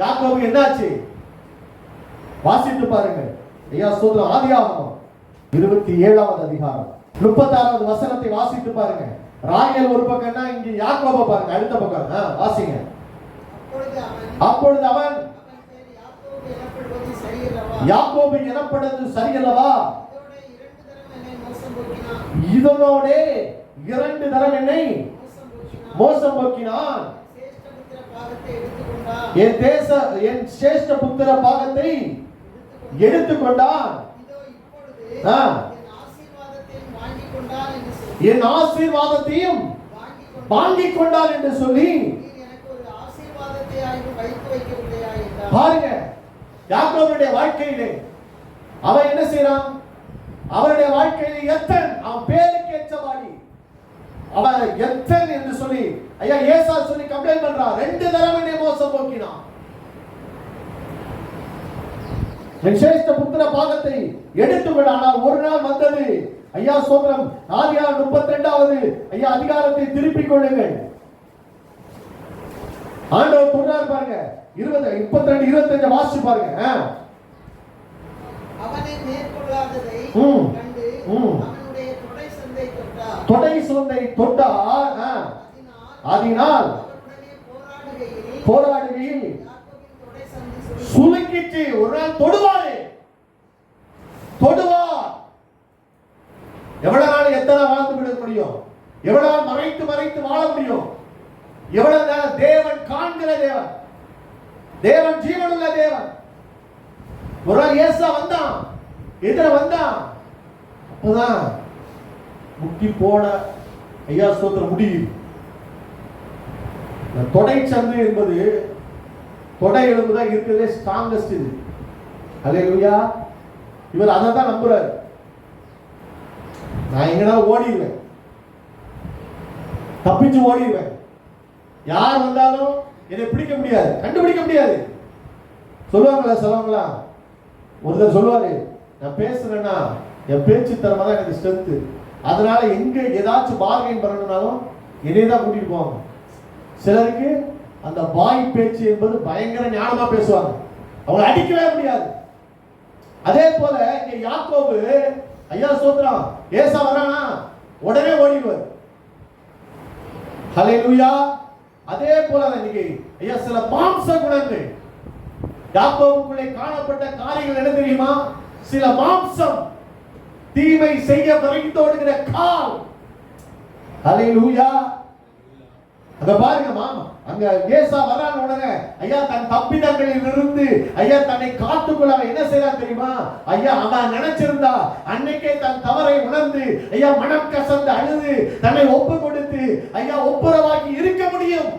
யாக்கோபு என்னாச்சு? வாசித்து பாருங்க ஐயா சோதரம் ஆதியாகமம் இருபத்தி ஏழாவது அதிகாரம். முப்பத்தாறாவது வசனத்தை வாசித்து பாருங்க ராயல் ஒரு பக்கம்னா இங்க யாக்கோப பாருங்க அடுத்த பக்கம். வாசிங்க. அப்பொழுது அவன் யாக்கோபு எனப்படுவது சரியல்லவா? இதனோடே இரண்டு தரம் என்னை மோசம் போக்கினான். என் தேச என் சிரேஷ்ட புத்திர பாகத்தை எடுத்துக்கொண்டான் என் ஆசீர்வாதத்தையும் வாங்கிக் கொண்டான் என்று சொல்லி என் ஆசீர்வாதத்தையும் என்று சொல்லி பாருங்க யாக்கோபுடைய வாழ்க்கையிலே அவன் என்ன செய்யறான் அவருடைய வாழ்க்கையிலே எத்தன் அவன் பேருக்கு ஏற்றவாடி. அவன் எத்தன் என்று சொல்லி ஐயா ஏசா சொல்லி கம்ப்ளைண்ட் பண்றான். ரெண்டு தடவை என்னை மோசம் போக்கினான் சிரேஷ்ட புத்திர பாகத்தை எடுத்துவிட ஆனால் ஒரு நாள் வந்தது. ஐயா சோதரம் ஆதியா முப்பத்தி ரெண்டாவது ஐயா அதிகாரத்தை திருப்பிக் கொள்ளுங்கள். ஆண்டவர் சொல்றாரு பாருங்க. இருபது முப்பத்தி ரெண்டு இருபத்தஞ்சு வாசிச்சு பாருங்க. தொடை சந்தை தொட்டார். தொடை சொந்தை தொட்டார். ஆ. அதனால் போராடுகையில் சுலுக்கிட்டு ஒரு நாள் தொடுவாரு. தொடுவார். எவ்வளவு நாள் எத்தனை வாழ்ந்து விட முடியும்? எவ்வளவு நாள் மறைத்து மறைத்து வாழ முடியும்? எவ்வளவு நாள் தேவன் காண்கிற தேவன்? தேவன் ஜீவனுள்ள தேவன். ஒரு நாள் ஏசா வந்தான். எதிர வந்தான். அப்பதான் முட்டி போன ஐயா சோத்திர முடியும். இந்த தொடை சந்து என்பது தொடை எலும்பு தான் இருக்கிறதே ஸ்ட்ராங்கஸ்ட் இது. அல்லேலூயா இவர் அதை தான் நம்புறாரு. நான் எங்கனா ஓடிடுவேன் தப்பிச்சு ஓடிடுவேன் யார் வந்தாலும் என்னை பிடிக்க முடியாது. கண்டுபிடிக்க முடியாது. சொல்லுவாங்களா சொல்லுவாங்களா? ஒருத்தர் சொல்லுவாரு நான் பேசுறேன்னா என் பேச்சு தரமா தான் எனக்கு ஸ்ட்ரென்த்து அதனால எங்க ஏதாச்சும் பார்கெயின் பண்ணணும்னாலும் என்னைய தான் கூட்டிட்டு போவாங்க. சிலருக்கு அந்த வாய் பேச்சு என்பது பயங்கர ஞானமா பேசுவாங்க. அவங்களை அடிக்கவே முடியாது. அதே போல இங்க யாக்கோபு ஐயா சோத்ரம் ஏசா வரானா உடனே ஓடிடுவார். ஹalleluya. அதே போல இன்னைக்கு ஐயா சில மாம்ச குணங்கள். யாக்கோவுக்குள்ளே காணப்பட்ட காரியங்கள் என்ன தெரியுமா? சில மாம்சம். தீமை செய்ய விரைந்தோடுகிற கால். ஹalleluya. அங்க பாருங்க மாமா. அங்க ஏசா வரான உடனே ஐயா தன் தப்பிதங்களில் இருந்து ஐயா தன்னை காத்துக்கொள்ள அவன் என்ன செய்யறா தெரியுமா? ஐயா அவன் நினைச்சிருந்தா அன்னைக்கே தன் தவறை உணர்ந்து ஐயா மனம் கசந்து அழுது தன்னை ஒப்பு கொடுத்து ஐயா ஒப்புரவாக்கி இருக்க முடியும்.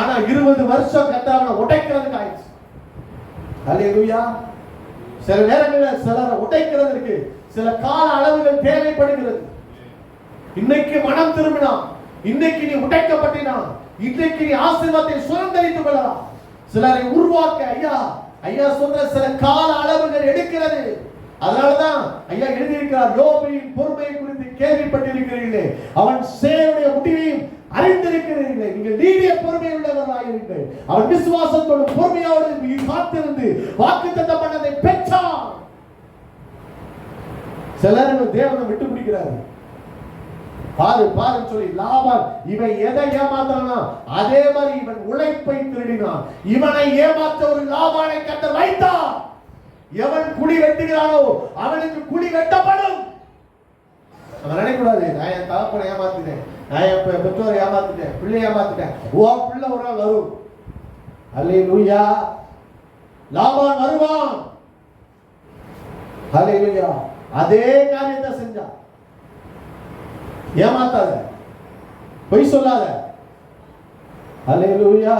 ஆனா இருபது வருஷம் கத்தவனை உடைக்கிறதுக்கு ஆயிடுச்சு. அல்லேலூயா சில நேரங்களில் சிலரை உடைக்கிறதற்கு சில கால அளவுகள் தேவைப்படுகிறது. இன்னைக்கு மனம் திரும்பினான். இன்றைக்கு நீ உடைக்கப்பட்டினா இன்றைக்கு நீ ஆசீர்வாதத்தை சுதந்திரித்துக் கொள்ளலாம். சிலரை உருவாக்க ஐயா ஐயா சொல்ற சில கால அளவுகள் எடுக்கிறது. அதனாலதான் ஐயா எழுதியிருக்கிறார் யோபியின் பொறுமையை குறித்து கேள்விப்பட்டிருக்கிறீர்களே. அவன் சேருடைய முடிவையும் அறிந்திருக்கிறீர்களே. நீங்கள் நீடிய பொறுமை உள்ளவர்களாயிருங்கள் அவன் விசுவாசத்தோடு பொறுமையோடு காத்திருந்து வாக்கு பண்ணதை பெற்றான். சிலர் தேவனை விட்டு பிடிக்கிறார்கள் பாரு பாருன்னு சொல்லி லாபான் இவன் எதை ஏமாத்துறானா அதே மாதிரி இவன் உழைப்பை திருடினான். இவனை ஏமாற்ற ஒரு லாபானை கட்ட வைத்தான். எவன் குழி வெட்டுகிறானோ அவனுக்கு குழி வெட்டப்படும். அவன் நினைக்கூடாது நான் என் தகப்பனை ஏமாத்திட்டேன். நான் என் பெற்றோரை ஏமாத்திட்டேன் பிள்ளை ஏமாத்திட்டேன். ஓ பிள்ளை ஒரு நாள் வரும் அல்லேலூயா லாபான் வருவான். அல்லேலூயா அதே காரியத்தை செஞ்சான். ஏமாத்தாத. பொய் சொல்லாத. அல்லேலூயா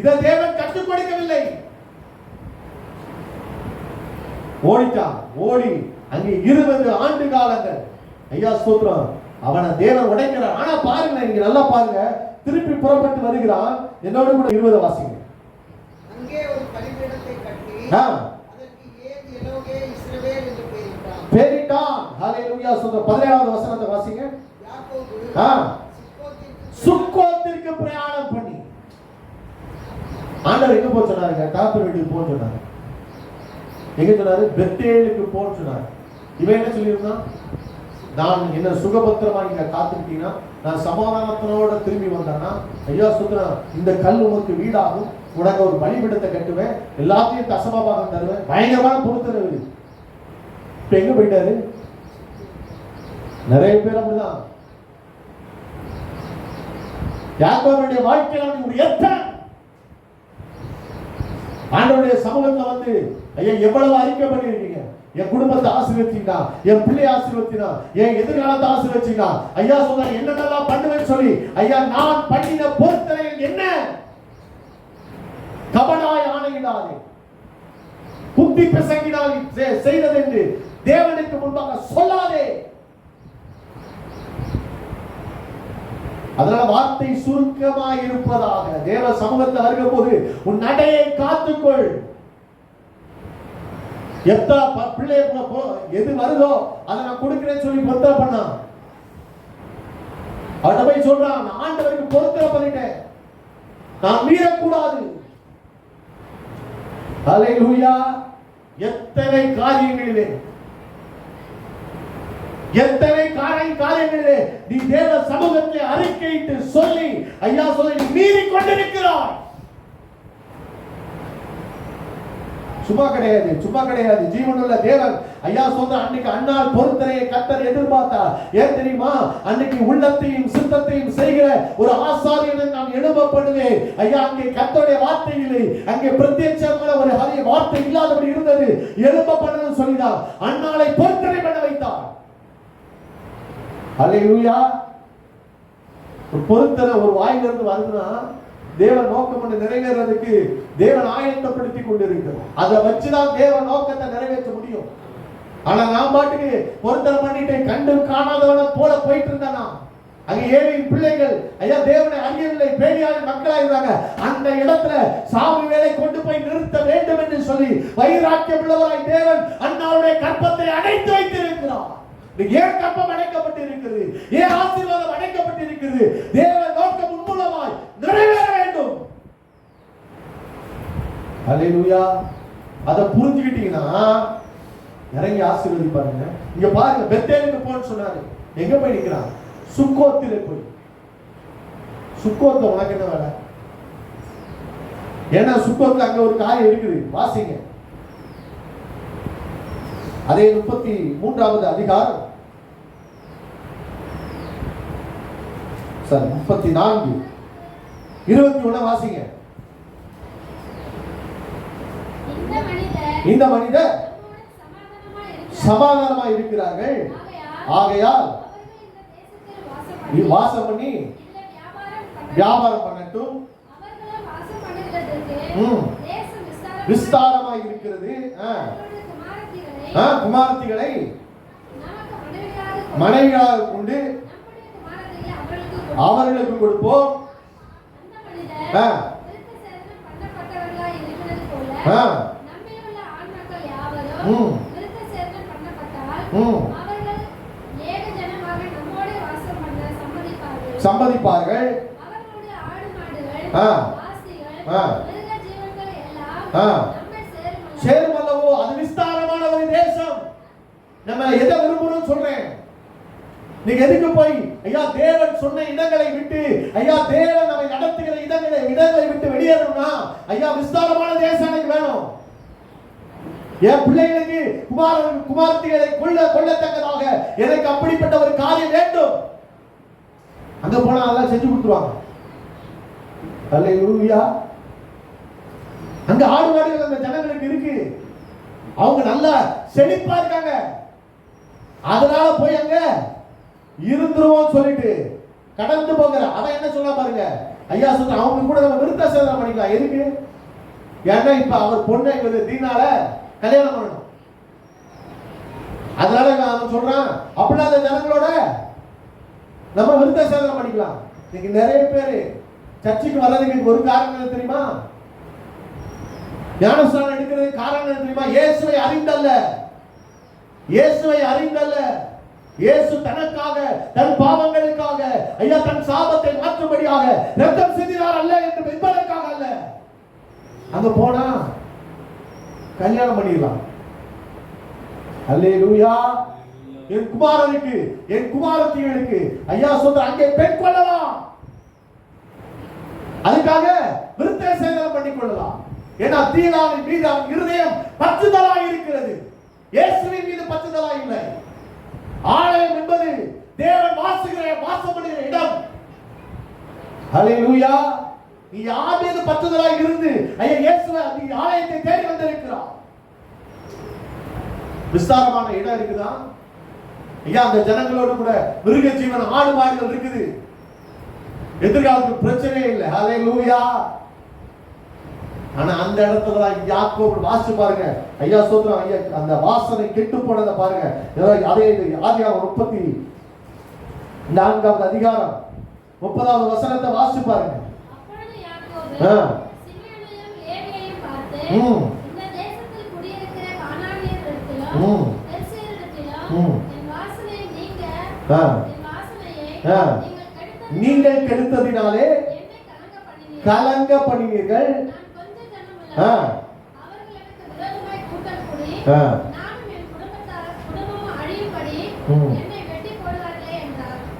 இதை தேவன் கற்றுக் கொடுக்கவில்லை. ஓடிட்டான். ஓடி அங்கே இருபது ஆண்டு காலங்கள். ஐயா ஸ்தோத்திரம். அவனை தேவன் உடைக்கிறான் ஆனா பாருங்க நீங்க நல்லா பாருங்க. திருப்பி புறப்பட்டு வருகிறான். என்னோட கூட இருபது வாசிங்க பேரிட்டான் 17வது வசனத்தை வாசிங்க. சுக்கோத்திற்கு பிரயாணம் பண்ணி. ஆண்டவர் எங்க போக சொன்னாருங்க? தாப்பர் வீட்டுக்கு போக சொன்னாரு. எங்க சொன்னாரு? பெத்தேலுக்கு போக சொன்னாரு. இவன் என்ன சொல்லியிருந்தான்? நான் என்ன சுகபத்திரமா இங்க காத்துக்கிட்டீங்கன்னா நான் சமாதானத்தினோட திரும்பி வந்தேன்னா ஐயா சுத்ரா இந்த கல் உனக்கு வீடாகும். உனக்கு ஒரு பலிபீடத்தை கட்டுவேன். எல்லாத்தையும் தசமபாகம் தருவேன். பயங்கரமான பொறுத்தரவு இப்ப எங்க போயிட்டாரு? நிறைய பேர் அப்படிதான். யாக்கோபுடைய வாழ்க்கையில ஒரு எத்தனை ஆண்டவருடைய சமூகத்தில் வந்து ஐயா எவ்வளவு அறிக்கை பண்ணிருக்கீங்க என் குடும்பத்தை ஆசீர்வதிச்சீங்கன்னா என் பிள்ளை ஆசீர்வச்சினா என் எதிர்காலத்தை ஆசீர்வதிச்சீங்கன்னா ஐயா சொன்னா என்னென்னலாம் பண்ணுவேன்னு சொல்லி. ஐயா நான் பண்ணின பொறுத்தனை என்ன? கபடாய் ஆணையிடாதே. குத்தி பிசங்கினால் செ- செய்தது என்று தேவனுக்கு முன்பாக சொல்லாதே. அதனால வார்த்தை சுருக்கமாக இருப்பதாக தேவ சமூகத்தில் வருகிற போது உன் நடையை காத்துக்கொள். எத்தா பிள்ளைய எது வருதோ அதை நான் கொடுக்கிறேன்னு சொல்லி பொருத்தா பண்ணான் அவன் போய் சொல்றான் நான் ஆண்டவருக்கு பொருத்தனை பண்ணிட்டேன். நான் மீறக்கூடாது. ஹalleluya. எத்தனை காரியங்களிலே எத்தனை காரை காரியங்களிலே நீ தேவ சமூகத்தை அறிக்கையிட்டு சொல்லி ஐயா சொல்லி நீ மீறி கொண்டிருக்கிறாய். சும்மா கிடையாது சும்மா கிடையாது. ஜீவனுள்ள தேவன் ஐயா சொல்ற அன்னைக்கு அண்ணால் பொருத்தனையை கத்தர் எதிர்பார்த்தார். ஏன் தெரியுமா? அன்னைக்கு உள்ளத்தையும் சித்தத்தையும் செய்கிற ஒரு ஆசாரியனை நான் எழுப்பப்படுவேன் ஐயா அங்கே கத்தருடைய வார்த்தை இல்லை. அங்கே பிரத்யட்சமான ஒரு ஹரிய வார்த்தை இல்லாதபடி இருந்தது. எழுப்பப்படுதுன்னு சொல்லிதான் அண்ணாலை பொருத்தனை பண்ண வைத்தார். அலையூயா ஒரு பொருத்தனை ஒரு வாயிலிருந்து வருதுன்னா தேவன் நோக்கம் ஒன்று நிறைவேறதுக்கு தேவன் ஆயத்தப்படுத்தி கொண்டிருக்கிறோம் அதை வச்சுதான் தேவன் நோக்கத்தை நிறைவேற்ற முடியும். ஆனா நான் பாட்டுக்கு பொருத்தனை பண்ணிட்டு கண்டு காணாதவன போல போயிட்டு இருந்தானா அங்க ஏழையின் பிள்ளைகள் ஐயா தேவனை அறியவில்லை. பேணியாளர் மக்களா இருந்தாங்க அந்த இடத்துல சாமி வேலை கொண்டு போய் நிறுத்த வேண்டும் என்று சொல்லி வைராக்கியம் உள்ளவராய் தேவன் அண்ணாவுடைய கற்பத்தை அடைத்து வைத்திருக்கிறான் ஏன் கப்பம் அடைக்கப்பட்டு இருக்கிறது ஏன் ஆசீர்வாதம் அடைக்கப்பட்டு இருக்கிறது தேவ நோக்கம் உன்மூலமாய் நிறைவேற வேண்டும். அல்லேலூயா அதை புரிஞ்சுக்கிட்டீங்கன்னா இறங்கி ஆசீர்வதிப்பாருங்க இங்க பாருங்க பெத்தேலுக்கு போன்னு சொன்னாரு. எங்க போய் நிக்கிறான்? சுக்கோத்திலே போய். சுக்கோத்த உனக்கு என்ன வேலை? ஏன்னா சுக்கோத்துல அங்க ஒரு காய் இருக்குது. வாசிங்க. அதே முப்பத்தி மூன்றாவது அதிகாரம். சார் முப்பத்தி நான்கு இருபத்தி ஒண்ணு வாசிங்க இந்த மனிதர். சமாதானமாய் இருக்கிறார்கள். ஆகையால் வாசம் பண்ணி வியாபாரம் பண்ண வியாபாரம் பண்ணட்டும். விஸ்தாரமாய் இருக்கிறது. குமாரத்திகளை மனைவியாக கொண்டு அவர்களுக்கு கொடு. அவர்களுக்கு கொடுப்போம். நம்மை சேரும் அல்லவோ அது விஸ்தாரமான ஒரு தேசம். நம்ம எதை விரும்புறோம் சொல்றேன். நீங்க எதுக்கு போய் ஐயா தேவன் சொன்ன இடங்களை விட்டு ஐயா தேவன் நம்மை நடத்துகிற இடங்களை இடங்களை விட்டு வெளியேறணும்னா ஐயா விஸ்தாரமான தேசம் எனக்கு வேணும். என் பிள்ளைகளுக்கு குமார குமார்த்திகளை கொள்ள கொள்ளத்தக்கதாக எனக்கு அப்படிப்பட்ட ஒரு காரியம் வேண்டும். அங்க போனா அதெல்லாம் செஞ்சு கொடுத்துருவாங்க. அல்லேலூயா அங்க ஆடு மாடுகள் அந்த ஜனங்களுக்கு இருக்கு. அவங்க நல்லா செழிப்பா இருக்காங்க. அதனால போய் அங்க இருந்துருவோம் சொல்லிட்டு கடந்து போகிற அவன் என்ன சொல்ல பாருங்க? ஐயா சொல்ற அவங்க கூட நம்ம விருத்த சேதனம் பண்ணிக்கலாம். எதுக்கு? ஏன்னா இப்ப அவர் பொண்ணை இவர் தீனால கல்யாணம் பண்ணணும். அதனால அவன் சொல்றான் அப்படின்னா அந்த ஜனங்களோட நம்ம விருத்த சேதனம் பண்ணிக்கலாம். இன்னைக்கு நிறைய பேர் சர்ச்சுக்கு வர்றதுக்கு ஒரு காரணம் என்ன தெரியுமா? ஞானஸ்தானம் எடுக்கிறது காரணம் என்ன தெரியுமா? இயேசுவை அறிந்தல்ல. இயேசுவை அறிந்தல்ல. இயேசு தனக்காக தன் பாவங்களுக்காக ஐயா தன் சாபத்தை மாற்றும்படியாக ரத்தம் சிந்தினார் அல்ல என்று என்பதற்காக அல்ல. அங்க போனா கல்யாணம் பண்ணிடலாம். அல்லேலூயா. என் குமாரனுக்கு என் குமாரத்திகளுக்கு ஐயா சொல்ற அங்கே பெண் கொள்ளலாம். அதுக்காக விருத்த சேதனம் பண்ணிக் கொள்ளலாம் ஏன்னா தீனாவின் மீது அவன் இருதயம் பச்சுதலாய் இருக்கிறது. இயேசுவின் மீது பச்சுதலாய் இல்லை. ஆலயம் என்பது தேவன் வாசுகிற வாசப்படுகிற இடம். ஹalleluya. நீ யார் மீது பற்றுதலாய் இருந்து ஐயா இயேசுவை நீ ஆலயத்தை தேடி வந்திருக்கிறார் விஸ்தாரமான இடம் இருக்குதா? ஐயா அந்த ஜனங்களோடு கூட மிருக ஜீவன் ஆடு மாடுகள் இருக்குது. எதிர்காலத்துக்கு பிரச்சனையே இல்லை. ஹalleluya. ஆனா அந்த இடத்துல யாக்கோபு வாசிச்சு பாருங்க. ஐயா சொல்றோம் ஐயா அந்த வாசனை கெட்டு போனதை பாருங்க. ஏதோ அதே இது ஆதியாகமம் முப்பத்தி நான்காவது அதிகாரம். முப்பதாவது வசனத்தை வாசிச்சு பாருங்க. நீங்கள் கெடுத்ததினால் கலங்க பண்ணினீர்கள். கலங்க பண்ணினீர்கள் நான் கொஞ்ச ஜனமல்ல. ஆ. ஆ. ம்.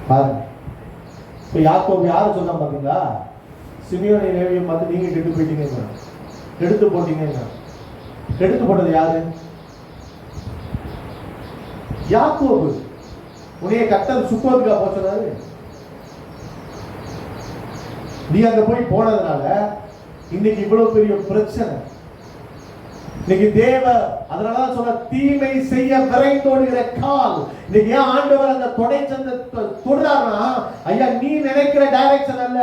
பாருங்க. இப்ப யாக்கோபு யாரு சிமியோனை பார்த்து நீங்கள் கெட்டு போயிட்டீங்க எடுத்து போட்டீங்க எடுத்து போட்டது யாரு? யாக்கோபு. உன்னைய கத்தல் சுக்கோதுக்கா போச்சனாரு நீ அங்க போய் போனதுனால இன்னைக்கு இவ்வளவு பெரிய பிரச்சனை. இன்னைக்கு தேவ அதனாலதான் சொன்ன தீமை செய்ய விரைந்தோடுகிற கால். இன்னைக்கு ஏன் ஆண்டவர் அந்த தொடை சந்த தொடுறாருன்னா ஐயா நீ நினைக்கிற டைரக்ஷன் அல்ல.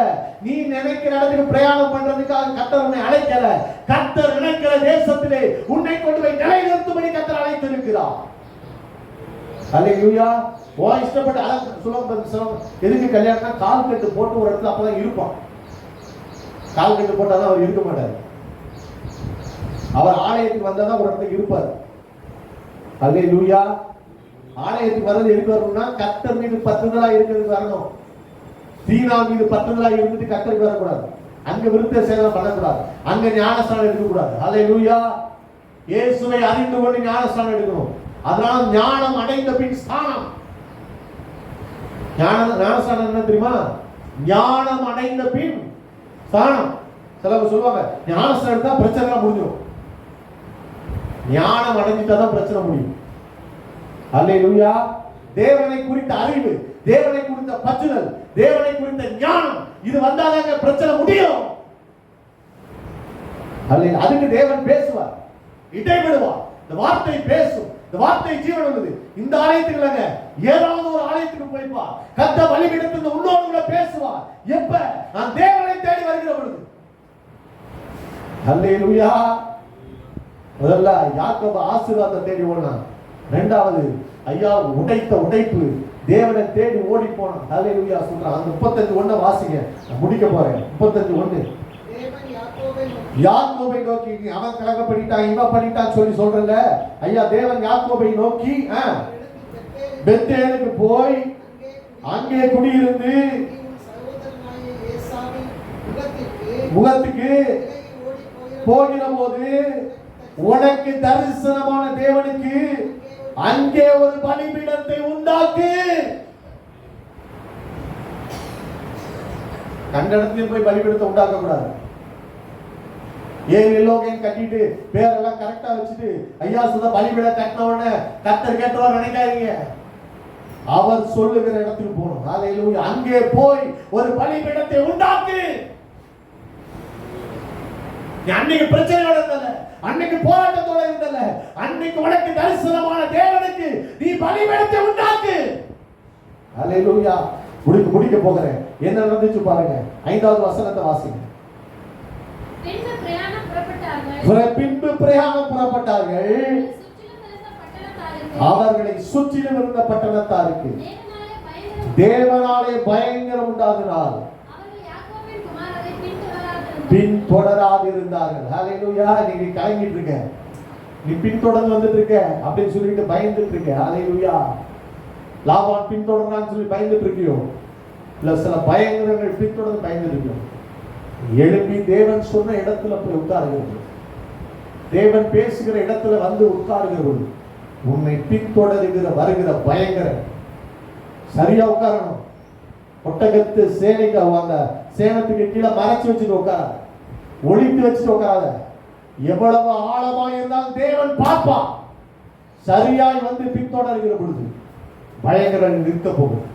நீ நினைக்கிற இடத்துக்கு பிரயாணம் பண்றதுக்காக கத்தர் உன்னை அழைக்கல. கத்தர் நினைக்கிற தேசத்திலே உன்னை கொண்டு போய் நிலைநிறுத்தும்படி கத்தர் அழைத்திருக்கிறார். அல்லேலூயா ஓ இஷ்டப்பட்டு அதான் சொல்லுவாங்க சொல்லுவாங்க எதுக்கு கல்யாணம்னா கால் கட்டு போட்டு ஒரு இடத்துல அப்பதான் இருப்பான். கால் கட்டு போட்டாதான் அவர் இருக்க மாட்டார். அவர் ஆலயத்துக்கு வந்தாதான் ஒரு இடத்துக்கு இருப்பார். அல்லேலூயா ஆலயத்துக்கு வர்றது எதுக்கு வரணும்னா கத்தர் மீது பத்துதலா இருக்கிறதுக்கு வரணும். தீனா மீது பத்துதலா இருந்துட்டு கத்தருக்கு வரக்கூடாது. அங்க விருத்த சேதம் பண்ணக்கூடாது. அங்க ஞானஸ்தானம் எடுக்கக்கூடாது. அல்லேலூயா இயேசுவை அறிந்து கொண்டு ஞானஸ்தானம் எடுக்கணும். அதனால ஞானம் அடைந்த பின் ஸ்தானம். ஞான ஞானஸ்தானம் என்ன தெரியுமா? ஞானம் அடைந்த பின் ஸ்தானம் சிலவங்க சொல்லுவாங்க ஞானஸ்தானம் எடுத்தா பிரச்சனை முடிஞ்சிடும் ஞானம் அடைஞ்சிட்டா தான் பிரச்சனை முடியும். அல்லேலூயா. தேவனை குறித்த அறிவு தேவனை குறித்த பச்சுதல் தேவனை குறித்த ஞானம் இது வந்தாதாங்க பிரச்சனை முடியும். அல்ல அதுக்கு தேவன் பேசுவார். இடைவிடுவார். இந்த வார்த்தை பேசும். இந்த வார்த்தை ஜீவன் உள்ளது. இந்த ஆலயத்துக்கு ஏதாவது ஆலயத்துக்கு போய்ப்பா. கத்த வழிபடுத்து இந்த உள்ளோடுல பேசுவார் எப்ப? நான் தேவனை தேடி வருகிற பொழுது. அல்லேலூயா. முதல்ல யாக்கோபு ஆசீர்வாதம் தேடி ஓடினான். ரெண்டாவது ஐயா உடைத்த உடைப்பு. தேவனை தேடி ஓடி போனான். ஹalleluya சொல்றான். அந்த 35 ஒண்ண வாசிங்க. நான் முடிக்க போறேன். 35 ஒண்ணு. யாக்கோபை நோக்கி, அவன் கலங்க பண்ணிட்டான் இவன் பண்ணிட்டான் சொல்லி சொல்றல ஐயா தேவன் யாக்கோபை நோக்கி ஆ, அவரிடத்தில் பெத்தேலுக்கு போய் அங்கே குடியிருந்து முகத்துக்கு போகிற போது உனக்கு தரிசனமான தேவனுக்கு அங்கே ஒரு பலிபீடத்தை உண்டாக்கு. கண்ட இடத்துலயும் போய் பலிபீடத்தை உண்டாக்க கூடாது ஏன் எல்லோகையும் கட்டிட்டு பேரெல்லாம் கரெக்டா வச்சுட்டு ஐயா சுத பலிபீடம் கட்டின உடனே கத்தர் கேட்டவர் நினைக்காதீங்க. அவர் சொல்லுகிற இடத்துக்கு போகணும். ஹalleluya. அங்கே போய் ஒரு பலிபீடத்தை உண்டாக்கு. அன்னைக்கு பிரச்சனையோட இருந்தல அன்னைக்கு போராட்டத்தோட இருந்தல அன்னைக்கு உனக்கு தரிசனமான தேவனுக்கு நீ பலிபீடத்தை உண்டாக்கு. ஹalleluya. முடிக்க முடிக்க போகிறேன். என்ன நடந்துச்சு பாருங்க. ஐந்தாவது வசனத்தை வாசிங்க. பின்பு பிரயாணம் புறப்பட்டார்கள் பிற- பின்பு பிரயாணம் புறப்பட்டார்கள் சுற்றிலும் இருந்த பட்டணத்தாருக்கு அவர்களை சுற்றிலும் இருந்த பட்டணத்தாருக்கு தேவனாலே பயங்கர பயங்கரம் உண்டாகினார். அவர்கள் யாக்கோபின் குமாரரை பின்தொடராதிருந்தார்கள். பின் நீங்க கலங்கிட்டு இருக்க நீ பின்தொடர்ந்து வந்துட்டு இருக்க அப்படின்னு சொல்லிட்டு பயந்துட்டு இருக்க ஹalleluya லாபான் பின்தொடர்றான்னு சொல்லி பயந்துட்டு இருக்கியோ இல்ல சில பயங்கரங்கள் பின்தொடர்ந்து பயந்துட்டு இருக்கியோ எழுப்பி தேவன் சொன்ன இடத்துல போய் உட்காருகிறது தேவன் பேசுகிற இடத்துல வந்து உட்காருகிறது உன்னை பின்தொடருகிற வருகிற பயங்கர. சரியா உட்காரணும். ஒட்டகத்து சேனைக்கு அந்த சேனத்துக்கு கீழே மறைச்சு வச்சுட்டு உட்காராத. ஒழித்து வச்சுட்டு உட்காராத. எவ்வளவு ஆழமா இருந்தாலும் தேவன் பார்ப்பான். சரியாய் வந்து பின்தொடர்கிற பொழுது பயங்கரம் நிற்க போகும்.